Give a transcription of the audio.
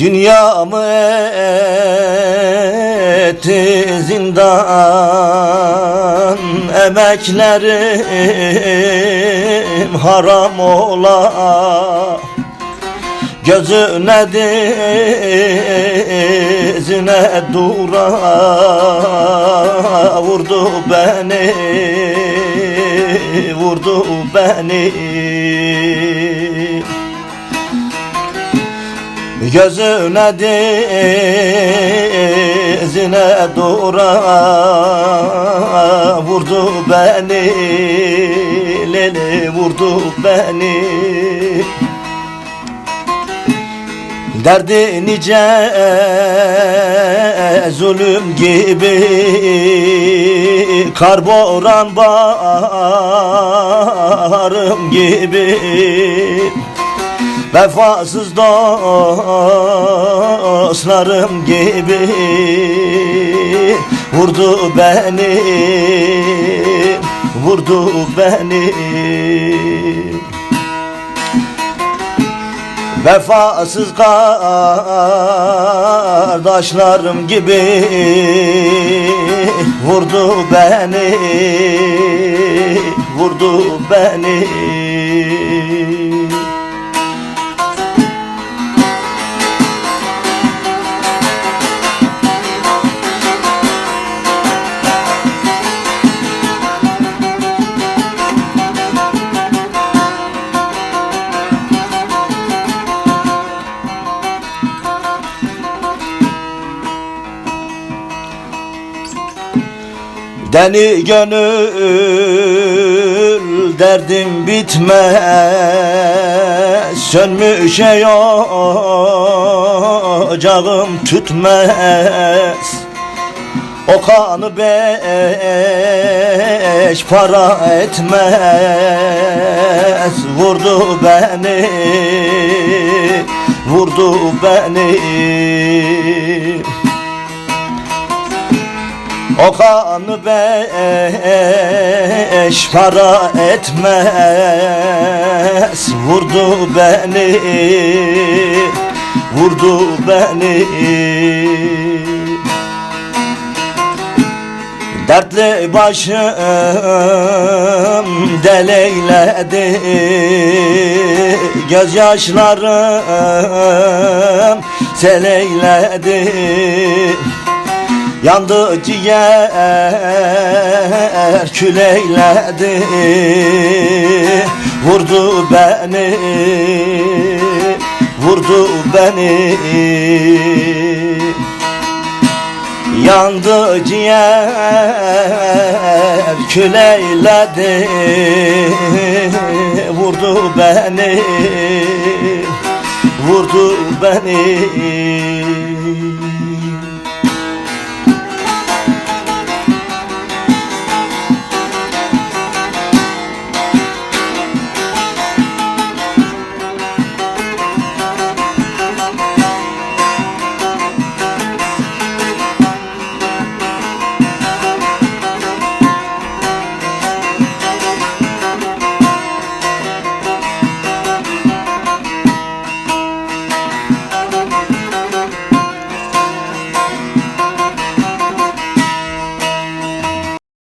Dünyamı etti zindan? Emeklerim haram ola. Gözüne dizine dura. Vurdu beni Vurdu beni Gözüne dizine dura Vurdu beni Leli vurdu beni. Derdi nice zulüm gibi Kar boran baharım gibi Vefasız dostlarım gibi Vurdu beni Vurdu beni. Vefasız kardeşlerim gibi Vurdu beni Vurdu beni Deli gönül derdim bitmez. Sönmüş ey ocağım tütmez. O kanı beş para etmez. Vurdu beni Vurdu beni o kanı beş para etmez. Vurdu beni Vurdu beni. Dertli başım deleyledi. Gözyaşlarım seleyledi Yandı ciğer küleyledi Vurdu beni Vurdu beni. Yandı ciğer küleyledi Vurdu beni Vurdu beni